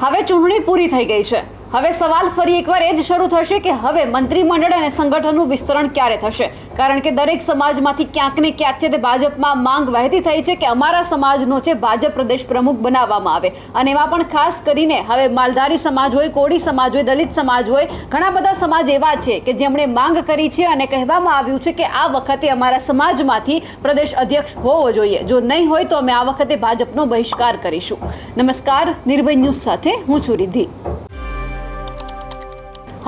હવે ચૂંટણી પૂરી થઈ ગઈ છે. હવે સવાલ ફરી એકવાર એ જ શરૂ થશે કે હવે મંત્રીમંડળ અને સંગઠનનું વિસ્તરણ ક્યારે થશે? કારણ કે દરેક સમાજમાંથી ક્યાંક ને ક્યાંક છે તે ભાજપમાં માંગ વહેતી થઈ છે કે અમારા સમાજનો છે ભાજપ પ્રદેશ પ્રમુખ બનાવવામાં આવે. અને એમાં પણ ખાસ કરીને હવે માલધારી સમાજ હોય, કોળી સમાજ હોય, દલિત સમાજ હોય, ઘણા બધા સમાજ એવા છે કે જેમણે માંગ કરી છે અને કહેવામાં આવ્યું છે કે આ વખતે અમારા સમાજમાંથી પ્રદેશ અધ્યક્ષ હોવો જોઈએ. જો નહીં હોય તો અમે આ વખતે ભાજપનો બહિષ્કાર કરીશું. નમસ્કાર, નિર્ભય ન્યૂઝ સાથે હું છું રિદ્ધિ.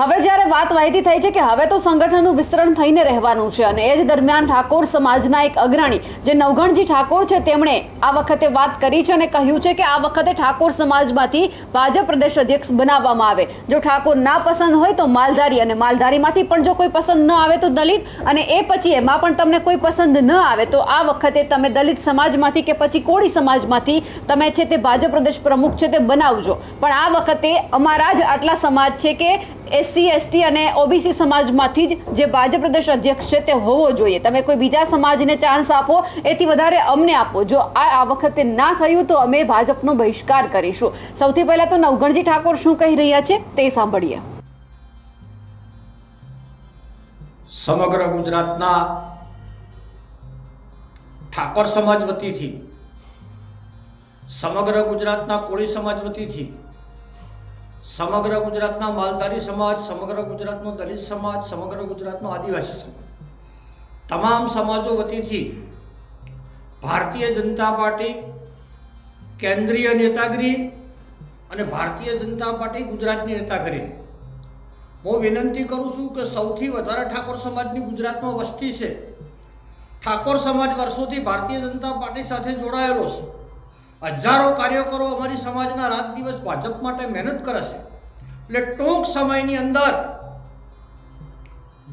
હવે જ્યારે વાત વહેતી થઈ છે કે હવે તો સંગઠનનું વિસ્તરણ થઈને રહેવાનું છે અને એ જ દરમિયાન ઠાકોર સમાજના એક અગ્રણી જે નવગણજી ઠાકોર છે, તેમણે આ વખતે વાત કરી છે અને કહ્યું છે કે આ વખતે ઠાકોર સમાજમાંથી ભાજપ પ્રદેશ અધ્યક્ષ બનાવવામાં આવે. જો ઠાકોર ના પસંદ હોય તો માલધારી અને માલધારીમાંથી પણ જો કોઈ પસંદ ન આવે તો દલિત અને એ પછી એમાં પણ તમને કોઈ પસંદ ન આવે તો આ વખતે તમે દલિત સમાજમાંથી કે પછી કોળી સમાજમાંથી તમે છે તે ભાજપ પ્રદેશ પ્રમુખ છે તે બનાવજો. પણ આ વખતે અમારા જ આટલા સમાજ છે કે એસસી, એસટી અને ઓબીસી સમાજમાંથી જ જે ભાજપ પ્રદેશ અધ્યક્ષ છે તે હોવો જોઈએ. તમે કોઈ બીજા સમાજને ચાન્સ આપો, એથી વધારે અમને આપો. જો આ વખતે ના થયું તો અમે ભાજપનો બહિષ્કાર કરીશું. સૌથી પહેલા તો નવગણજી ઠાકોર શું કહી રહ્યા છે તે સાંભળીએ. સમગ્ર ગુજરાતના ઠાકોર સમાજ વતીથી, સમગ્ર ગુજરાતના કોળી સમાજ વતીથી સમગ્ર ગુજરાતના માલધારી સમાજ, સમગ્ર ગુજરાતનો દલિત સમાજ, સમગ્ર ગુજરાતનો આદિવાસી સમાજ. તમામ સમાજો વતીથી ભારતીય જનતા પાર્ટી, કેન્દ્રીય નેતાગીરી અને ભારતીય જનતા પાર્ટી ગુજરાતની નેતાગીરીને. હું વિનંતી કરું છું કે સૌથી વધારે ઠાકોર સમાજની ગુજરાતમાં વસ્તી છે. ઠાકોર સમાજ વર્ષોથી ભારતીય જનતા પાર્ટી સાથે જોડાયેલો છે. હજારો કાર્યકરો અમારી સમાજના રાત દિવસ ભાજપ માટે મહેનત કરે છે. એટલે ટૂંક સમયની અંદર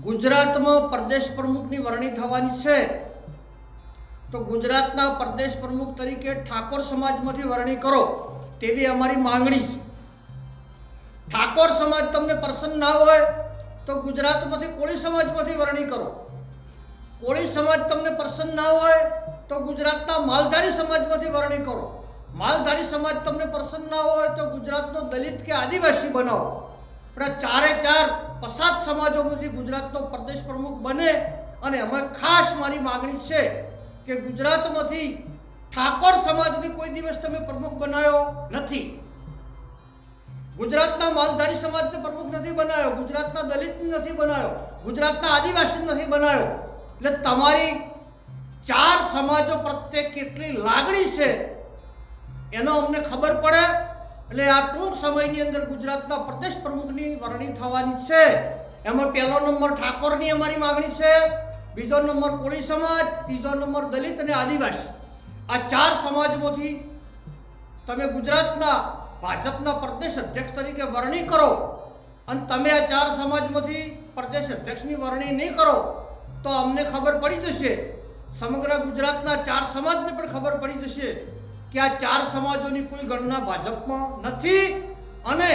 ગુજરાતમાં પ્રદેશ પ્રમુખની વરણી થવાની છે, તો ગુજરાતના પ્રદેશ પ્રમુખ તરીકે ઠાકોર સમાજમાંથી વરણી કરો તેવી અમારી માંગણી છે. ઠાકોર સમાજ તમને પસંદ ના હોય, તો ગુજરાતમાંથી કોળી સમાજમાંથી વરણી કરો. કોળી સમાજ તમને પસંદ ના હોય, તો ગુજરાતના માલધારી સમાજમાંથી વરણી કરો. માલધારી સમાજ તમને પસંદ ના હોય તો ગુજરાતનો દલિત કે આદિવાસી બનાવો. પણ ચારે ચાર પસાદ સમાજોમાંથી ગુજરાતનો પ્રદેશ પ્રમુખ બને અને અમે ખાસ મારી માગણી છે કે ગુજરાતમાંથી ઠાકોર સમાજની કોઈ દિવસ તમે પ્રમુખ બનાવ્યો નથી. ગુજરાતના માલધારી સમાજને પ્રમુખ નથી બનાવ્યો, ગુજરાતના દલિત નથી બનાવ્યો, ગુજરાતના આદિવાસી નથી બનાવ્યો. એટલે તમારી ચાર સમાજો પ્રત્યે કેટલી લાગણી છે એનો અમને ખબર પડે. એટલે આ ટૂંક સમયની અંદર ગુજરાતના પ્રદેશ પ્રમુખની વરણી થવાની છે. એમાં પહેલો નંબર ઠાકોરની અમારી માગણી છે. બીજો નંબર કોળી સમાજ, ત્રીજો નંબર દલિત અને આદિવાસી. આ ચાર સમાજમાંથી તમે ગુજરાતના ભાજપના પ્રદેશ અધ્યક્ષ તરીકે વરણી કરો અને તમે આ ચાર સમાજમાંથી પ્રદેશ અધ્યક્ષની વરણી નહીં કરો, તો અમને ખબર પડી જશે. સમગ્ર ગુજરાતના ચાર સમાજને પણ ખબર પડી જશે. કે આ ચાર સમાજોની કોઈ ગણના ભાજપમાં નથી? અને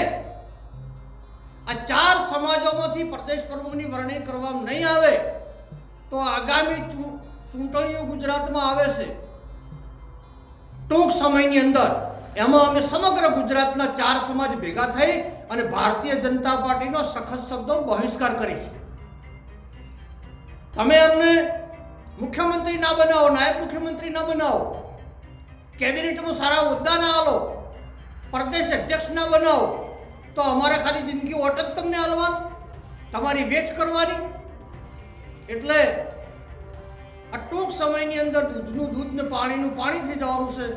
આ ચાર સમાજોમાંથી પ્રદેશ પ્રમુખની વરણી કરવામાં નહીં આવે, તો આગામી ચૂંટણીઓ ગુજરાતમાં આવે છે. ટૂંક સમયની અંદર એમાં અમે સમગ્ર ગુજરાતના ચાર સમાજ ભેગા થઈ અને ભારતીય જનતા પાર્ટીનો સખત શબ્દો બહિષ્કાર કરીશું. તમે અમને મુખ્યમંત્રી ના બનાવો, નાયબ મુખ્યમંત્રી ના બનાવો. કેબિનેટમાં સારા હોદ્દા ના આલો, પ્રદેશ અધ્યક્ષ ના બનાવો, તો અમારે ખાલી જિંદગી ઓટ જ તમને આલવાનું, તમારી વેચ કરવાની. એટલે આ ટૂંક સમયની અંદર દૂધનું દૂધ ને પાણીનું પાણી થઈ જવાનું છે.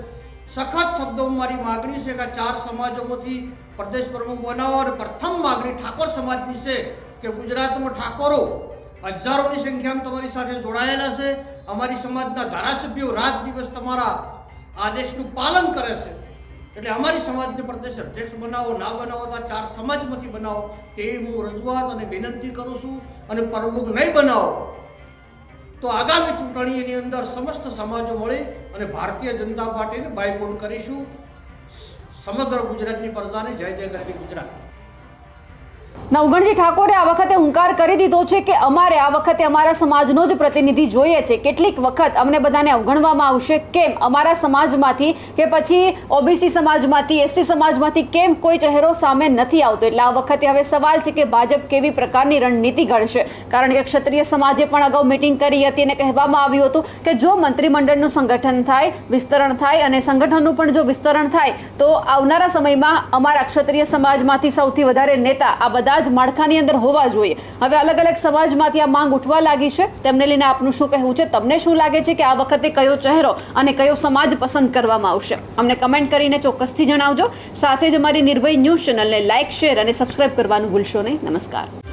સખત શબ્દોમાં મારી માગણી છે કે ચાર સમાજોમાંથી પ્રદેશ પ્રમુખ બનાવો અને પ્રથમ માગણી ઠાકોર સમાજની છે કે ગુજરાતમાં ઠાકોરો હજારોની સંખ્યામાં તમારી સાથે જોડાયેલા છે. અમારી સમાજના ધારાસભ્યો રાત દિવસ તમારા આદેશનું પાલન કરે છે. એટલે અમારી સમાજને પ્રદેશ અધ્યક્ષ બનાવો, ના બનાવો, તો ચાર સમાજમાંથી બનાવો. તેવી હું રજૂઆત અને વિનંતી કરું છું અને પ્રમુખ નહીં બનાવો, તો આગામી ચૂંટણીની અંદર સમસ્ત સમાજો મળી અને ભારતીય જનતા પાર્ટીને બાયકોટ કરીશું. સમગ્ર ગુજરાતની પ્રજાને જય જય ગરવી ગુજરાત. નવગણજી ઠાકોરે આ વખતે હુંકાર કરી દીધો છે કે અમારે આ વખતે અમારા સમાજનો જ પ્રતિનિધિ જોઈએ છે. કેટલીક વખત અમને બધાને અવગણવામાં આવશે કેમ અમારા સમાજમાંથી કે પછી ઓબીસી સમાજમાંથી એસટી સમાજમાંથી કેમ કોઈ ચહેરો સામે નથી આવતો. એટલે આ વખતે હવે સવાલ છે કે ભાજપ કેવી પ્રકારની રણનીતિ ઘડશે? કારણ કે ક્ષત્રિય સમાજે પણ અગાઉ મિટિંગ કરી હતી અને કહેવામાં આવ્યું હતું કે જો મંત્રીમંડળનું સંગઠન થાય, વિસ્તરણ થાય અને સંગઠનનું પણ જો વિસ્તરણ થાય, તો આવનારા સમયમાં અમારા ક્ષત્રિય સમાજમાંથી સૌથી વધારે નેતા આ બધા જ માળખાની અંદર હોવા જોઈએ. હવે અલગ અલગ સમાજમાંથી આ માંગ ઉઠવા લાગી છે. તેમને લઈને આપનું શું કહેવું છે? તમને શું લાગે છે કે આ વખતે કયો ચહેરો અને કયો સમાજ પસંદ કરવામાં આવશે? અમને કમેન્ટ કરીને ચોક્કસથી જણાવજો. સાથે જ અમારી નિર્ભય ન્યૂઝ ચેનલને લાઇક શેર અને સબસ્ક્રાઇબ કરવાનું ભૂલશો નહીં. નમસ્કાર.